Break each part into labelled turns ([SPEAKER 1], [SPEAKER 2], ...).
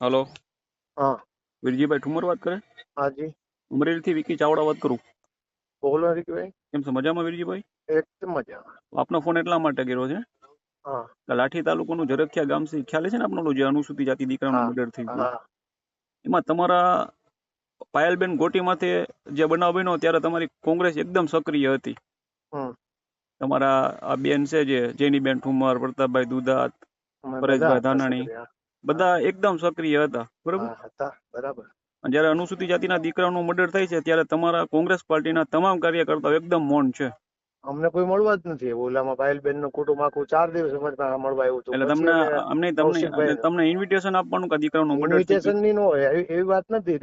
[SPEAKER 1] Hello.
[SPEAKER 2] હા.
[SPEAKER 1] વિરજીભાઈ ઠુમર વાત કરે?
[SPEAKER 2] હાજી.
[SPEAKER 1] અમરેલીથી વિકી ચાવડા વાત કરું.
[SPEAKER 2] બોલો વિકીભાઈ
[SPEAKER 1] કેમ છો? મજામાં વિરજીભાઈ?
[SPEAKER 2] એકદમ મજામાં.
[SPEAKER 1] આપનો ફોન એટલા માટે કર્યો છે
[SPEAKER 2] હા.
[SPEAKER 1] લાઠી તાલુકાનું જરખિયા ગામ છે. ખ્યાલ છે ને આપનો જે અનુસૂચિત જાતિ દીકરાનું. મર્ડર થઈ ગયો એમાં તમારા પાયલબેન ગોટીમાંથી જે બનાવ બન્યો ત્યારે તમારી કોંગ્રેસ એકદમ સક્રિય હતી. તમારા આ બેન છે જે જેની બેન ઠુમર પ્રતાપભાઈ દુધાત પરેશભાઈ ધાનાણી. બધા એકદમ સક્રિય હતા. બરોબર?
[SPEAKER 2] હતા. બરાબર.
[SPEAKER 1] જયારે અનુસૂચિત જાતિના દીકરાનું મર્ડર થાય છે ત્યારે તમારા કોંગ્રેસ પાર્ટીના તમામ કાર્યકર્તાઓ એકદમ મૌન છે.
[SPEAKER 2] અમને કોઈ મળવા જ નથી. ઓલામાં પાયલબેનનું કુટુંબ આખું ચાર દિવસ મળવા આવ્યું હતું.
[SPEAKER 1] એટલે તમને અમને તમને તમને ઇન્વિટેશન આપવાનું કે દીકરાનું મર્ડર
[SPEAKER 2] ઇન્વિટેશનની નો હોય. એવી એવી વાત નથી.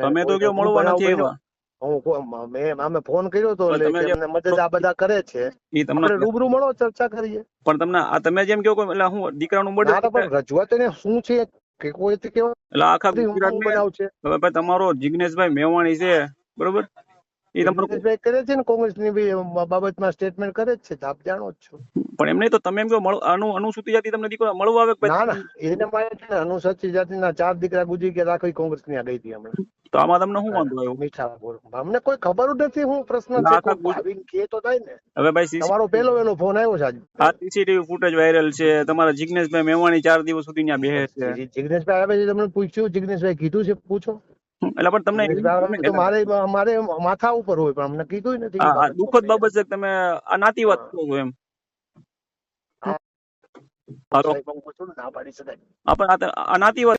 [SPEAKER 1] તમે તો કયો મળવા નથી. આવ્યા
[SPEAKER 2] હું મેં અમે ફોન કર્યો તો એટલે મદદ આ બધા કરે છે.
[SPEAKER 1] એ તમને
[SPEAKER 2] રૂબરૂ મળો ચર્ચા કરીએ.
[SPEAKER 1] પણ તમને આ તમે જેમ કહો એટલે હું દીકરાનું મર્ડર
[SPEAKER 2] પણ રજૂઆત એને શું છે કે કોઈ તે કેવા
[SPEAKER 1] એટલે આખા ગુજરાત
[SPEAKER 2] બનાવ છે.
[SPEAKER 1] હવે તમારો જિગ્નેશભાઈ મેવાણી છે બરોબર? એ તમારો
[SPEAKER 2] કરે છે ને કોંગ્રેસની બી બાબતમાં સ્ટેટમેન્ટ કરે જ છે આપ જાણો જ છો.
[SPEAKER 1] પણ એમ નહીં તો તમે એમ કહો અનુ અનુસૂચિત જાતિ તમને દીકરા મળવા આવે
[SPEAKER 2] ના ના એને માટે છે ને અનુસૂચિત જાતિના ચાર દીકરા ગુજરી ગયા રાખી કોંગ્રેસની આ ગઈ હતી હમણાં.
[SPEAKER 1] તો આમાં તમને શું વાંધો આવ્યો?
[SPEAKER 2] મીઠા બોલ. અમને કોઈ ખબર જ નથી હું પ્રશ્ન છે આવીને કે તો થાય ને.
[SPEAKER 1] હવે ભાઈ
[SPEAKER 2] તમારો પહેલો વહેલો ફોન આવ્યો છે આજ.
[SPEAKER 1] આ સીસીટીવી ફૂટેજ વાયરલ છે. તમારા જિગ્નેશભાઈ મેવાણી ચાર દિવસ સુધી ત્યાં બેહે છે.
[SPEAKER 2] જિગ્નેશભાઈ આવે છે તમને પૂછ્યું? જિગ્નેશભાઈ કીધું છે? પૂછો.
[SPEAKER 1] એટલે પણ તમને
[SPEAKER 2] મારે મારે માથા ઉપર હોય પણ અમને કીધું નથી.
[SPEAKER 1] દુઃખદ બાબત છે તમે આ નાતી વાત કહો એમ. આ વાત